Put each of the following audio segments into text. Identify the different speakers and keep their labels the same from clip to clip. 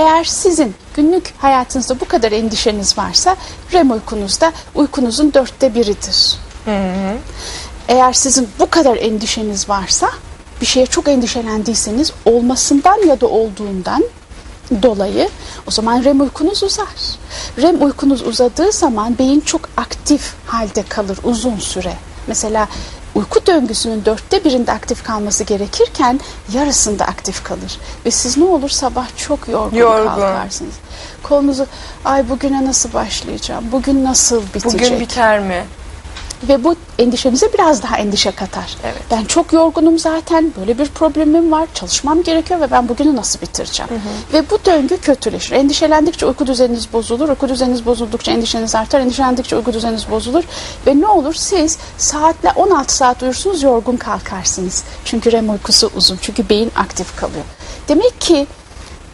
Speaker 1: Eğer sizin günlük hayatınızda bu kadar endişeniz varsa REM uykunuzda uykunuzun dörtte biridir. Eğer sizin bu kadar endişeniz varsa bir şeye çok endişelendiyseniz olmasından ya da olduğundan dolayı o zaman REM uykunuz uzar. REM uykunuz uzadığı zaman beyin çok aktif halde kalır uzun süre. Mesela uyku döngüsünün dörtte birinde aktif kalması gerekirken yarısında aktif kalır. Ve siz ne olur sabah çok yorgun,
Speaker 2: Yorgun.
Speaker 1: kalkarsınız. Kolunuzu ay bugüne nasıl başlayacağım, bugün nasıl bitecek?
Speaker 2: Bugün biter mi?
Speaker 1: Ve bu endişemize biraz daha endişe katar.
Speaker 2: Evet.
Speaker 1: Ben çok yorgunum zaten, böyle bir problemim var, çalışmam gerekiyor ve ben bugünü nasıl bitireceğim? Ve bu döngü kötüleşir. Endişelendikçe uyku düzeniniz bozulur, uyku düzeniniz bozuldukça endişeniz artar, endişelendikçe uyku düzeniniz bozulur. Ve ne olur siz saatle 16 saat uyursunuz, yorgun kalkarsınız. Çünkü REM uykusu uzun, çünkü beyin aktif kalıyor. Demek ki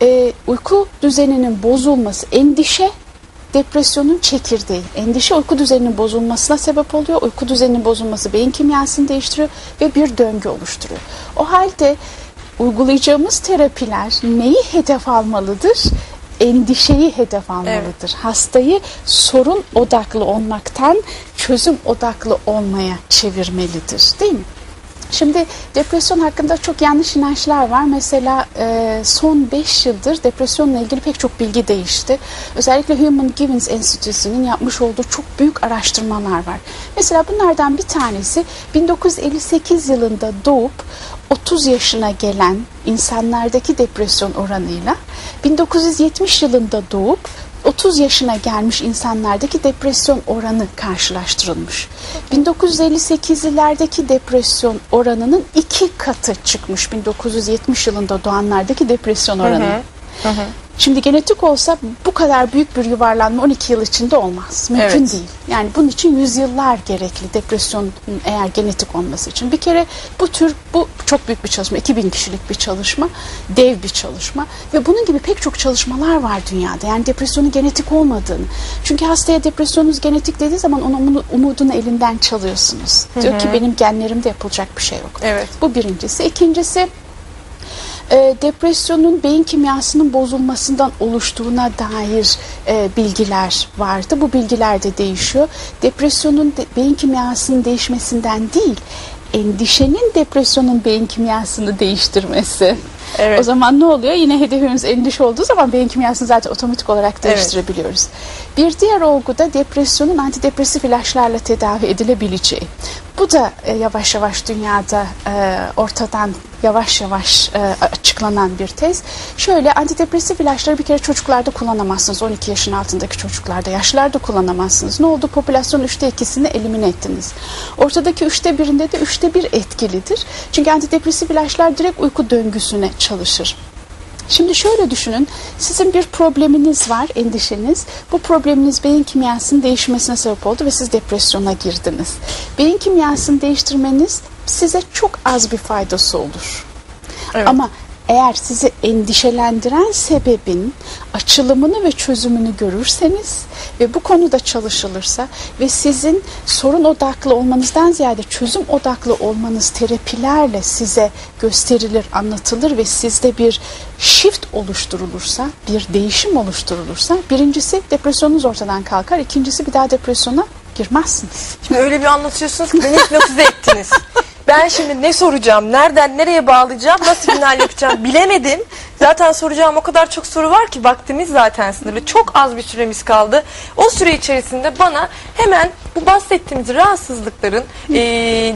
Speaker 1: e, uyku düzeninin bozulması, endişe depresyonun çekirdeği. Endişe uyku düzeninin bozulmasına sebep oluyor. Uyku düzeninin bozulması beyin kimyasını değiştiriyor ve bir döngü oluşturuyor. O halde uygulayacağımız terapiler neyi hedef almalıdır? Endişeyi hedef almalıdır. Hastayı sorun odaklı olmaktan çözüm odaklı olmaya çevirmelidir. Değil mi? Şimdi depresyon hakkında çok yanlış inançlar var. Mesela e, son 5 yıldır depresyonla ilgili pek çok bilgi değişti. Özellikle Human Givens Enstitüsü'nün yapmış olduğu çok büyük araştırmalar var. Mesela bunlardan bir tanesi 1958 yılında doğup 30 yaşına gelen insanlardaki depresyon oranıyla 1970 yılında doğup 30 yaşına gelmiş insanlardaki depresyon oranı karşılaştırılmış. 1958'lerdeki depresyon oranının iki katı çıkmış 1970 yılında doğanlardaki depresyon oranı. Şimdi genetik olsa bu kadar büyük bir yuvarlanma 12 yıl içinde olmaz. Mümkün
Speaker 2: Evet.
Speaker 1: değil. Yani bunun için yüzyıllar gerekli depresyonun eğer genetik olması için. Bir kere bu tür bu çok büyük bir çalışma. 2000 kişilik bir çalışma. Dev bir çalışma. Ve bunun gibi pek çok çalışmalar var dünyada. Yani depresyonun genetik olmadığını. Çünkü hastaya depresyonunuz genetik dediği zaman onun umu- umudunu elinden çalıyorsunuz. Diyor ki benim genlerimde yapılacak bir şey yok.
Speaker 2: Evet.
Speaker 1: Bu birincisi. İkincisi e, depresyonun beyin kimyasının bozulmasından oluştuğuna dair e, bilgiler vardı. Bu bilgiler de değişiyor. Depresyonun de- beyin kimyasının değişmesinden değil, endişenin depresyonun beyin kimyasını değiştirmesi.
Speaker 2: Evet.
Speaker 1: O zaman ne oluyor? Yine hedefimiz endişe olduğu zaman beyin kimyasını zaten otomatik olarak değiştirebiliyoruz. Bir diğer olgu da depresyonun antidepresif ilaçlarla tedavi edilebileceği. Bu da e, yavaş yavaş dünyada e, ortadan yavaş yavaş e, açıklanan bir tez. Şöyle antidepresif ilaçları bir kere çocuklarda kullanamazsınız. 12 yaşın altındaki çocuklarda, yaşlılarda kullanamazsınız. Ne oldu? Popülasyonun üçte ikisini elimine ettiniz. Ortadaki üçte birinde de üçte bir etkilidir. Çünkü antidepresif ilaçlar direkt uyku döngüsüne çalışır. Şimdi şöyle düşünün, sizin bir probleminiz var, endişeniz. Bu probleminiz beyin kimyasının değişmesine sebep oldu ve siz depresyona girdiniz. Beyin kimyasını değiştirmeniz size çok az bir faydası olur.
Speaker 2: Evet.
Speaker 1: Ama eğer sizi endişelendiren sebebin açılımını ve çözümünü görürseniz ve bu konuda çalışılırsa ve sizin sorun odaklı olmanızdan ziyade çözüm odaklı olmanız terapilerle size gösterilir, anlatılır ve sizde bir shift oluşturulursa, bir değişim oluşturulursa birincisi depresyonunuz ortadan kalkar, ikincisi bir daha depresyona girmezsiniz.
Speaker 2: Şimdi öyle bir anlatıyorsunuz ki beni hipnotize ettiniz. Ben şimdi ne soracağım, nereden nereye bağlayacağım, nasıl final yapacağım bilemedim. Zaten soracağım o kadar çok soru var ki vaktimiz zaten sınırlı. Çok az bir süremiz kaldı. O süre içerisinde bana hemen bu bahsettiğimiz rahatsızlıkların e, e,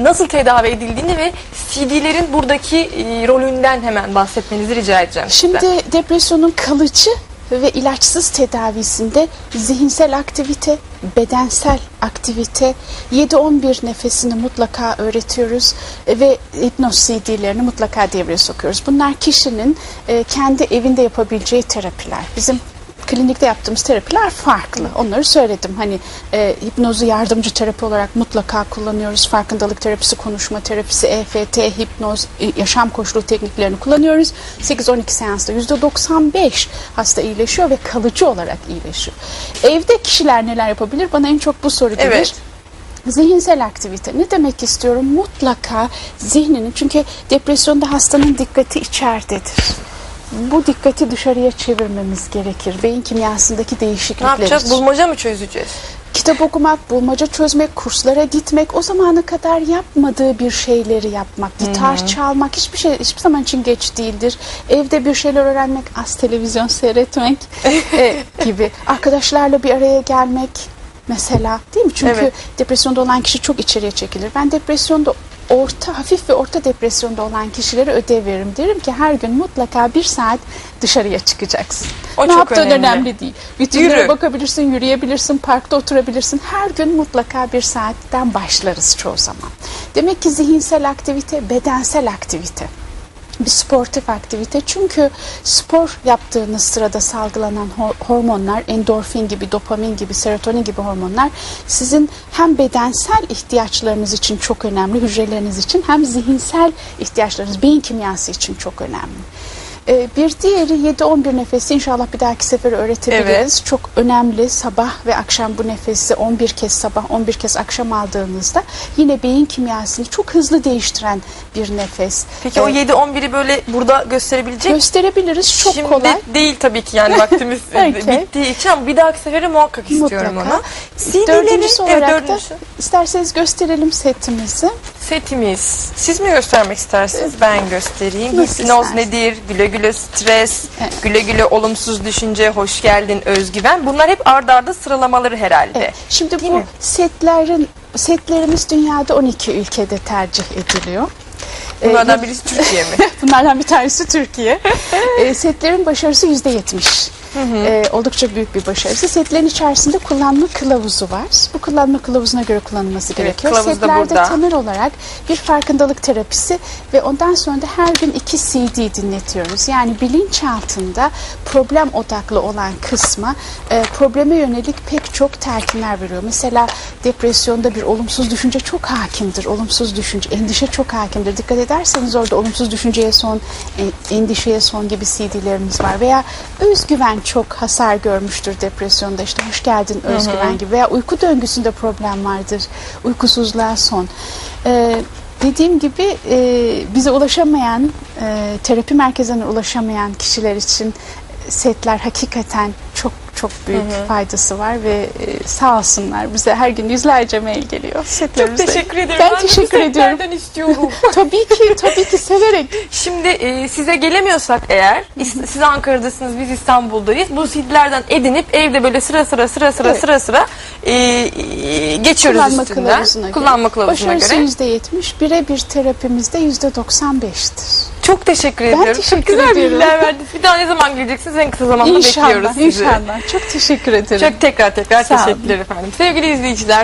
Speaker 2: nasıl tedavi edildiğini ve CD'lerin buradaki e, rolünden hemen bahsetmenizi rica edeceğim. sizden.
Speaker 1: Şimdi depresyonun kalıcı ve ilaçsız tedavisinde zihinsel aktivite, bedensel aktivite, 7-11 nefesini mutlaka öğretiyoruz ve hipnoz CD'lerini mutlaka devreye sokuyoruz. Bunlar kişinin e, kendi evinde yapabileceği terapiler. Bizim klinikte yaptığımız terapiler farklı. Onları söyledim. Hani e, hipnozu yardımcı terapi olarak mutlaka kullanıyoruz. Farkındalık terapisi, konuşma terapisi, EFT, hipnoz, e, yaşam koşulu tekniklerini kullanıyoruz. 8-12 seansta %95 hasta iyileşiyor ve kalıcı olarak iyileşiyor. Evde kişiler neler yapabilir? Bana en çok bu soru gelir.
Speaker 2: Evet.
Speaker 1: Zihinsel aktivite ne demek istiyorum? Mutlaka zihninin çünkü depresyonda hastanın dikkati içeridedir. Bu dikkati dışarıya çevirmemiz gerekir. Beyin kimyasındaki
Speaker 2: Ne
Speaker 1: değişiklikler
Speaker 2: yapacağız?
Speaker 1: için.
Speaker 2: Bulmaca mı çözeceğiz?
Speaker 1: Kitap okumak, bulmaca çözmek, kurslara gitmek, o zamana kadar yapmadığı bir şeyleri yapmak, gitar çalmak hiçbir şey hiçbir zaman için geç değildir. Evde bir şeyler öğrenmek, az televizyon seyretmek e, gibi. Arkadaşlarla bir araya gelmek mesela değil mi? Çünkü
Speaker 2: Evet.
Speaker 1: depresyonda olan kişi çok içeriye çekilir. Ben depresyonda orta, hafif ve orta depresyonda olan kişilere ödev veririm. Derim ki her gün mutlaka bir saat dışarıya çıkacaksın.
Speaker 2: O
Speaker 1: ne
Speaker 2: çok
Speaker 1: yaptığın
Speaker 2: önemli.
Speaker 1: önemli değil.
Speaker 2: Yürü.
Speaker 1: bakabilirsin, yürüyebilirsin, parkta oturabilirsin. Her gün mutlaka bir saatten başlarız çoğu zaman. Demek ki zihinsel aktivite, bedensel aktivite. Bir sportif aktivite çünkü spor yaptığınız sırada salgılanan hor- hormonlar endorfin gibi, dopamin gibi, serotonin gibi hormonlar sizin hem bedensel ihtiyaçlarınız için çok önemli, hücreleriniz için hem zihinsel ihtiyaçlarınız, beyin kimyası için çok önemli. Ee, Bir diğeri 7-11 nefesi inşallah bir dahaki sefer öğretebiliriz. Çok önemli sabah ve akşam bu nefesi 11 kez sabah 11 kez akşam aldığınızda yine beyin kimyasını çok hızlı değiştiren bir nefes.
Speaker 2: Peki o
Speaker 1: Ee,
Speaker 2: 7-11'i böyle burada gösterebilecek
Speaker 1: gösterebiliriz çok
Speaker 2: Şimdi
Speaker 1: kolay.
Speaker 2: değil tabii ki yani vaktimiz
Speaker 1: Peki.
Speaker 2: bittiği için ama bir dahaki sefere muhakkak istiyorum
Speaker 1: Mutlaka. Dördüncüsü
Speaker 2: CD'leri,
Speaker 1: olarak
Speaker 2: evet,
Speaker 1: da
Speaker 2: dördüncüsü.
Speaker 1: isterseniz gösterelim setimizi.
Speaker 2: Setimiz. Siz mi göstermek istersiniz? Ben göstereyim.
Speaker 1: Nasıl
Speaker 2: Hipnoz
Speaker 1: istersin?
Speaker 2: nedir? Güle güle stres,
Speaker 1: Evet.
Speaker 2: güle güle olumsuz düşünce, hoş geldin özgüven. Bunlar hep ard arda sıralamaları herhalde.
Speaker 1: Evet. Şimdi
Speaker 2: Değil
Speaker 1: bu
Speaker 2: mi?
Speaker 1: setlerin setlerimiz dünyada 12 ülkede tercih ediliyor. Ee,
Speaker 2: Bunlardan birisi Türkiye mi?
Speaker 1: Bunlardan bir tanesi Türkiye. e, setlerin başarısı yetmiş. E, oldukça büyük bir başarısı. Setlerin içerisinde kullanma kılavuzu var. Bu kullanma kılavuzuna göre kullanılması gerekiyor.
Speaker 2: kılavuz da
Speaker 1: Setlerde temel olarak bir farkındalık terapisi ve ondan sonra da her gün iki CD dinletiyoruz. Yani bilinçaltında problem odaklı olan kısma e, probleme yönelik pek çok telkinler veriyor. Mesela depresyonda bir olumsuz düşünce çok hakimdir. Olumsuz düşünce, endişe çok hakimdir. Dikkat ederseniz orada olumsuz düşünceye son, e, endişeye son gibi CD'lerimiz var. Veya özgüven çok hasar görmüştür depresyonda. İşte hoş geldin özgüven gibi. Veya uyku döngüsünde problem vardır. Uykusuzluğa son. Ee, dediğim gibi e, bize ulaşamayan, e, terapi merkezine ulaşamayan kişiler için setler hakikaten çok büyük faydası var ve e, sağ olsunlar bize her gün yüzlerce mail geliyor.
Speaker 2: Çok teşekkür ederim.
Speaker 1: Ben
Speaker 2: bu
Speaker 1: teşekkür ediyorum.
Speaker 2: istiyorum.
Speaker 1: tabii ki, tabii ki severek.
Speaker 2: Şimdi e, size gelemiyorsak eğer, siz Ankara'dasınız, biz İstanbul'dayız. Bu CD'lerden edinip evde böyle sıra sıra sıra sıra
Speaker 1: Evet.
Speaker 2: sıra sıra e, e, geçiyoruz
Speaker 1: Kullanma
Speaker 2: üstünden.
Speaker 1: kılavuzuna
Speaker 2: Kullanma kılavuzuna
Speaker 1: Başarısı
Speaker 2: göre.
Speaker 1: yüzde yetmiş, birebir terapimizde yüzde doksan beştir.
Speaker 2: Çok teşekkür
Speaker 1: Ben
Speaker 2: ediyorum.
Speaker 1: teşekkür
Speaker 2: Çok güzel
Speaker 1: ediyorum.
Speaker 2: bilgiler verdiniz. Bir daha ne zaman geleceksiniz? En kısa zamanda bekliyoruz
Speaker 1: İnşallah,
Speaker 2: sizi.
Speaker 1: inşallah. Çok teşekkür ederim.
Speaker 2: Çok tekrar tekrar
Speaker 1: Sağ olun.
Speaker 2: teşekkürler efendim. Sevgili izleyiciler